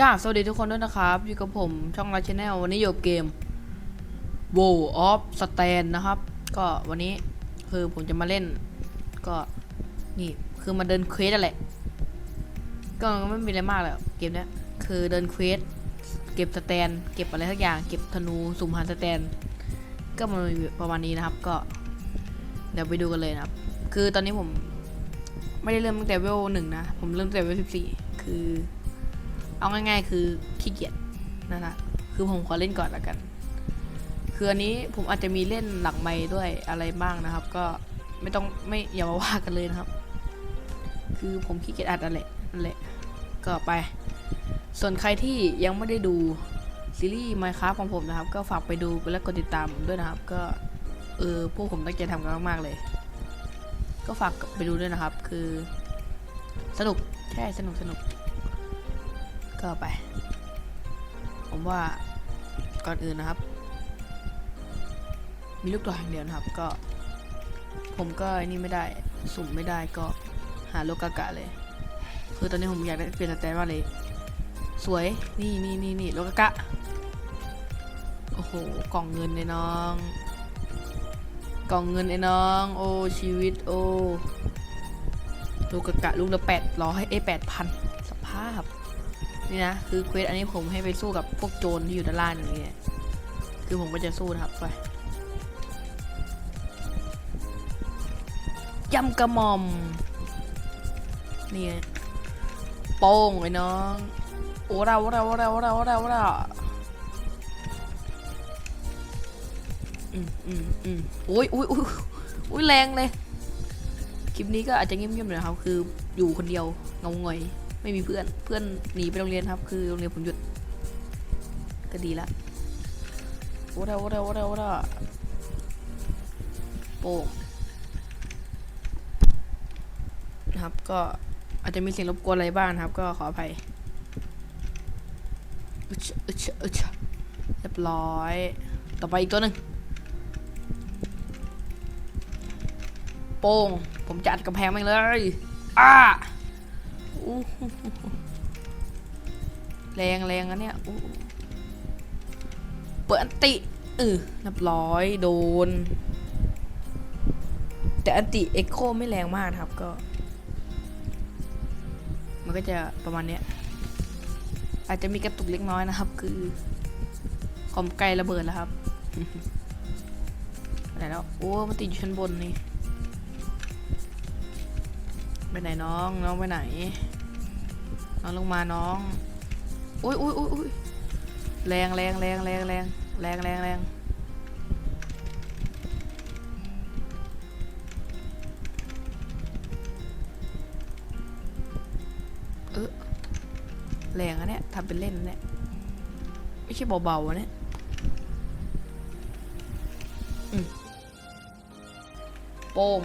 กราบสวัสดีทุกคนด้วยนะครับ อยู่กับผมช่องไลน์ชแนลวันนี้อยู่กับเกม w o r l of Stand นะครับ ก็วันนี้คือผมจะมาเล่น ก็นี่คือมาเดินเควสอะไรก็ไม่มีอะไรมากเลยเกมเนี้ยคือเดินเควสเก็บสแตน เก็บอะไรทักอย่าง เก็บธนูสุ่มหาสแตน ก็มันประมาณนี้นะครับก็ เดี๋ยวไปดูกันเลยนะครับ คือตอนนี้ผมไม่ได้เริ่มตั้งแต่เวลหนึ่งนะ ผมเริ่มตั้งแต่เวลสิบสี่คือ เอาง่าย ๆ คือขี้เกียจนั่นะคือผมขอเล่นก่อนละกัน คืออันนี้ผมอาจจะมีเล่นหลังไม้ด้วยอะไรบ้างนะครับ ก็ไม่ต้องไม่อย่ามาว่ากันเลยนะครับ คือผมขี้เกียจอัดนั่นแหละนั่นแหละก็ไป ส่วนใครที่ยังไม่ได้ดูซีรีส์ Minecraft ของผมนะครับ ก็ฝากไปดูและกดติดตามด้วยนะครับ ก็เออพวกผมตั้งใจทำกันมากๆเลย ก็ฝากไปดูด้วยนะครับ คือสนุกใช่สนุกสนุก ก็ไป ผมว่าก่อนอื่นนะครับ มีลูกตัวอย่างเดียวนะครับ ก็ ผมก็นี่ไม่ได้สุ่มไม่ได้ก็หาโลกากะเลย คือตอนนี้ผมอยากได้เปลี่ยนสแตนมาเลย สวยนี่นี่นี่นี่โลกากะโอ้โหกล่องเงินไอ้น้อง กล่องเงินไอ้น้อง โอ้ชีวิตโอ้โลกากะลูกละแปดร้อยเอ้แปดพันสภาพ นี่นะคือเควสอันนี้ผมให้ไปสู้กับพวกโจรที่อยู่ด้านล่างอย่างนี้คือผมก็จะสู้นะครับไปยำกระหม่อมนี่ไงโป้งไอ้น้องโอ้เราเราเราเราเราเราอืมอืมอืมโอ้ยอุ้ยอุ้ยอุ้ยแรงเลย คลิปนี้ก็อาจจะเงียบๆหน่อยครับ คืออยู่คนเดียวเงาหงอย ไม่มีเพื่อนเพื่อนหนีไปโรงเรียนครับ คือโรงเรียนผมหยุด ก็ดีละโอ้ดาโอ้ดาโอ้ดาโอ้ดาโป้งนะครับก็อาจจะมีเสียงรบกวนอะไรบ้างครับ ก็ขออภัยอึชอึชอึชเรียบร้อย ต่อไปอีกตัวหนึ่งโป้งผมจะอัดกำแพงม่งเลย อ้า แรงแรงอันเนี้ยเปิดอันติเออเรียบร้อยโดน แต่อันติเอ็กโคไม่แรงมากครับก็ มันก็จะประมาณเนี้ย อาจจะมีกระตุกเล็กน้อยนะครับ คือคอมไกลระเบิดแล้วครับไปไหนแล้ว โอ้มันติดอยู่ชั้นบนนี่ ไปไหนน้อง น้องไปไหน น้องลงมาน้องอุ้ยอุ้ยอุ้ยอุ้ยแรงแรงแรงแรงแรงแรงแรงแรงเออแรงอะเนี่ยทำเป็นเล่นเนี่ยไม่ใช่เบาๆอะเนี่ยอืมโป้ง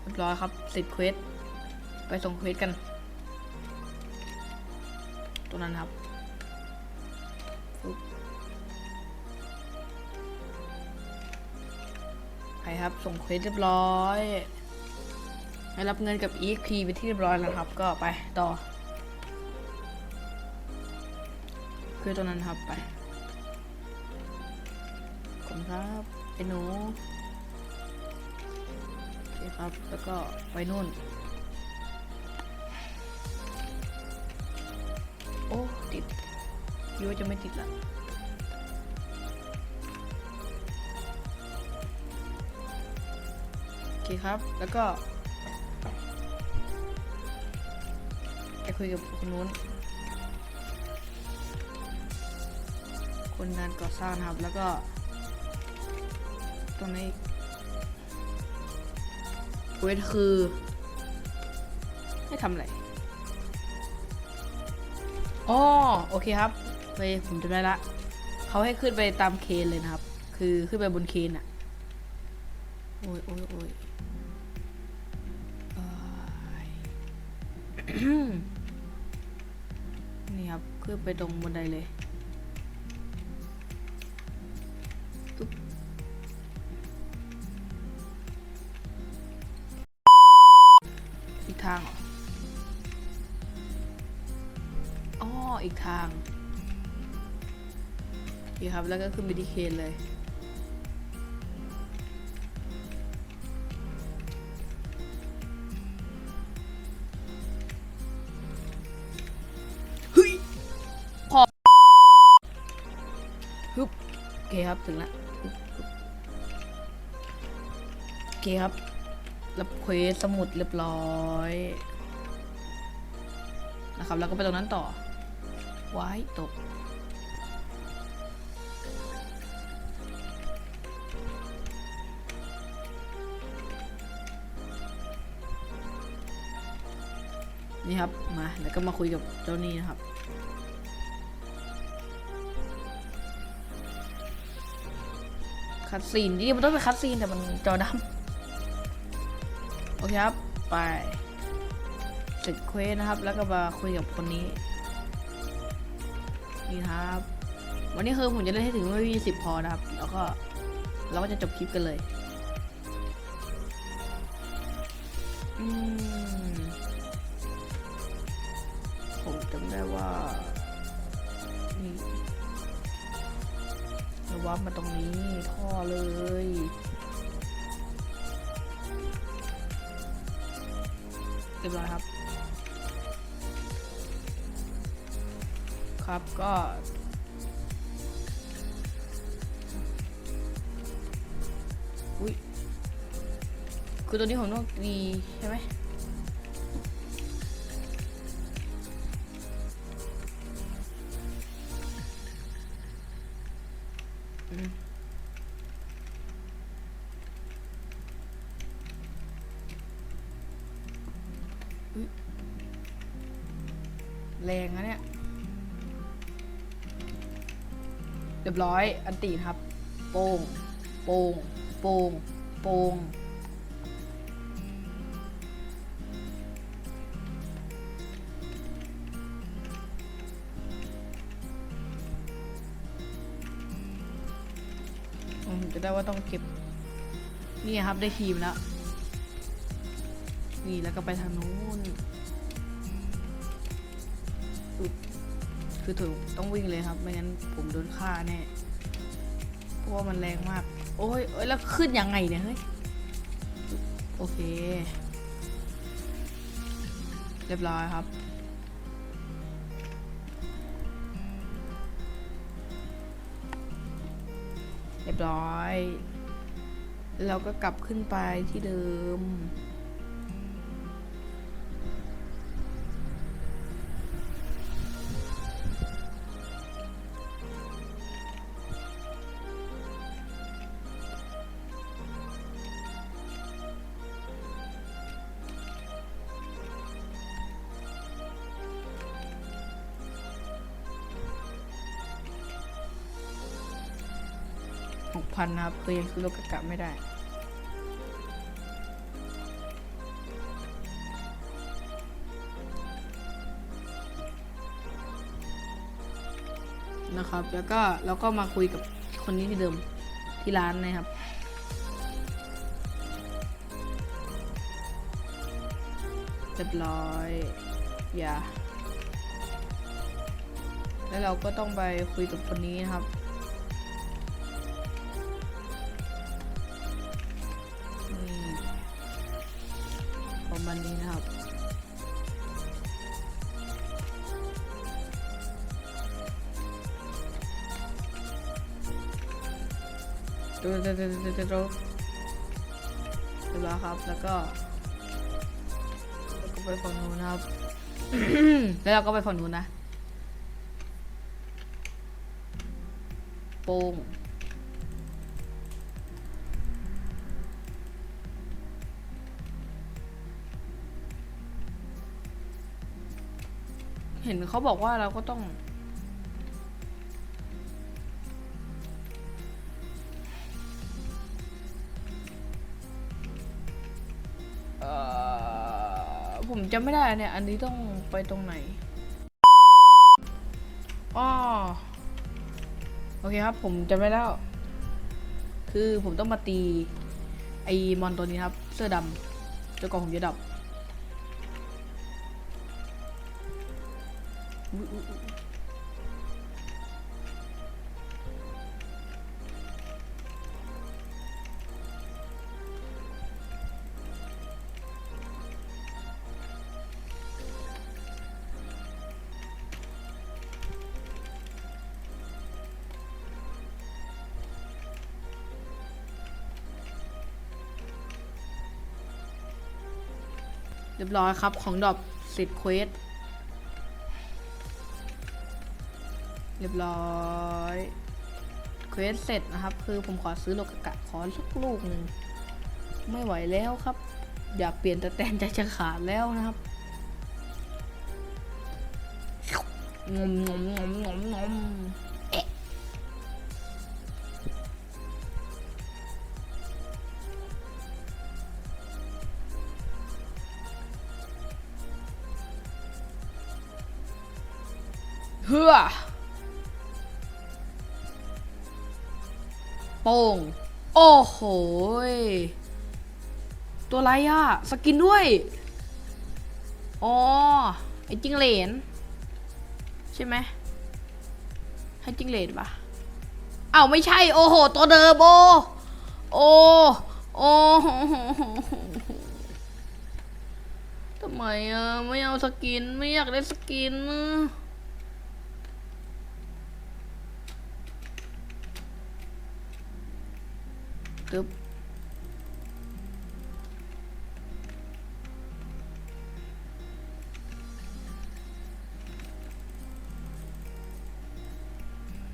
เรียบร้อยครับสิบเควส ไปส่งเควสกัน ตรงนั้นครับไปครับ ส่งเควสเรียบร้อยได้รับเงินกับ EXP ไปที่เรียบร้อยแล้วครับ ก็ไปต่อคือตรงนั้นครับไปขอบคุณครับไอ้หนูโอเคครับ แล้วก็ไปนู่น โอ้ติดคิดว่าจะไม่ติดละโอเคครับ แล้วก็จะคุยกับคนนู้น คนงานก่อสร้างนะครับ แล้วก็ ตรงนี้เวทคือให้ทำอะไร อ๋อโอเคครับเฮ้ยผมจำได้ละเขาให้ขึ้นไปตามเคนเลยนะครับ คือขึ้นไปบนเคนอะโอ้ยโอ้ยโอ้ยนี่ครับขึ้นไปตรงบนไดเลยอีกทาง อกอีกทางโอเคครับ แล้วก็ขึ้นไปที่เคนเลย เฮ้ยพอฮึบโอเคครับ ถึงล้วฮึบฮึบโอเคครับ รับเควสสมุดเรียบร้อย นะครับ แล้วก็ไปตรงนั้นต่อ ว้ตก นี่ครับ มา แล้วก็มาคุยกับเจ้านี่นะครับคัดซีนจริงๆมันต้องเป็นคัดซีนแต่มันจอดำโอเคครับ ไปเสร็จเควสนะครับ แล้วก็มาคุยกับคนนี้ นี่ครับ วันนี้คือผมจะเล่นให้ถึงไม่มีสิบพอนะครับ แล้วก็เราก็จะจบคลิปกันเลยมผมจำได้ว่านี่เราวับมาตรงนี้ท่อเลยเรียบร้อยครับ ครับก็อุ้ยคือตัวนี้ของนอกดีใช่ไหม เรียบร้อย อันตีครับ โป้ง โป้ง โป้ง โป้งอืมจะได้ว่าต้องเก็บ นี่ครับได้ทีมแล้ว นี่แล้วก็ไปทางนู้นอุ๊ คือถูกต้องวิ่งเลยครับ ไม่งั้นผมโดนฆ่าแน่ เพราะว่ามันแรงมาก โอ้ยโอ้ยแล้วขึ้นยังไงเนี่ยเฮ้ย โอเค เรียบร้อยครับ เรียบร้อยแล้วก็กลับขึ้นไปที่เดิม หกพันนะครับคือยังซื้อรถกระกะไม่ได้ นะครับ แล้วก็เราก็มาคุยกับคนนี้ที่เดิมที่ร้านนะครับเรียบร้อย อย่า แล้วเราก็ต้องไปคุยกับคนนี้นะครับ ดูดูดูดูดูดูดูเรียบร้อยครับ แล้วก็แล้วก็ไปฝั่งนู้นนะครับ แล้วเราก็ไปฝั่งนู้นนะ โป้งเห็นเขาบอกว่าเราก็ต้อง ผมจะไม่ได้เนี่ย อันนี้ต้องไปตรงไหนอ๋อโอเคครับ ผมจำได้แล้ว คือผมต้องมาตี ไอ้มอนตัวนี้ครับ เสื้อดำจนกว่าผมจะดับ เรียบร้อยครับของดรอปสิทธิ์เควสเรียบร้อยเควสเสร็จนะครับ คือผมขอซื้อโลกกะขอสักลูกหนึ่งไม่ไหวแล้วครับ อยากเปลี่ยนแต่แตนใจจะขาดแล้วนะครับงมงมงมงมงม โป่งโอ้โห ตัวไรอะสกินด้วย อ๋อ ไอ้จิงเหลน ใช่ไหมให้จิงเหลนปะอ้าวไม่ใช่ โอ้โห ตัวเดิมโอโอ้โอ้ทำไมอะไม่เอาสกิน ไม่อยากได้สกินอะ ตึ๊บ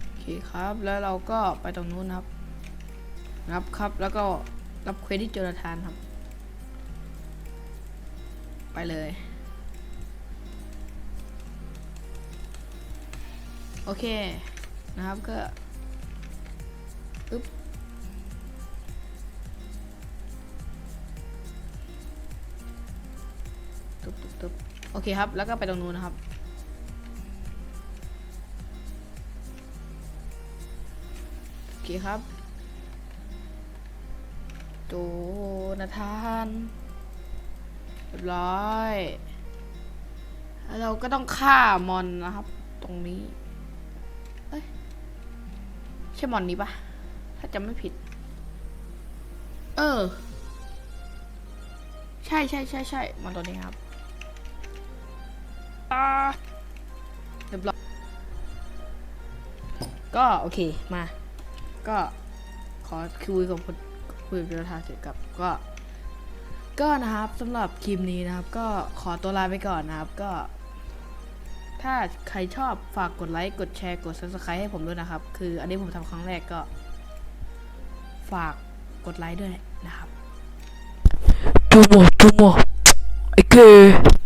โอเคครับแล้วเราก็ไปตรงนู้นครับ รับครับแล้วก็รับเควสที่โจนาธานครับ ไปเลยโอเคนะครับก็อึ๊บ โอเคครับ แล้วก็ไปตรงนู้นนะครับ โอเคครับโจนาธานเรียบร้อยแล้วเราก็ต้องฆ่ามอนนะครับ ตรงนี้ เอ้ย ใช่มอนนี้ปะถ้าจำไม่ผิด เออ ใช่ใช่ใช่ใช่มอนตัวนี้ครับ อ่าเรียบร้อยก็โอเคมา ก็ขอคุยกับคนคุยกับพิธาเสร็จกับก็ ก็นะครับสำหรับคลิปนี้นะครับ ก็ขอตัวลาไปก่อนนะครับก็ ถ้าใครชอบฝากกดไลค์กดแชร์กด subscribe ให้ผมด้วยนะครับ คืออันนี้ผมทำครั้งแรกก็ ฝากกดไลค์ด้วยนะครับ Tumo, tumo. Hay que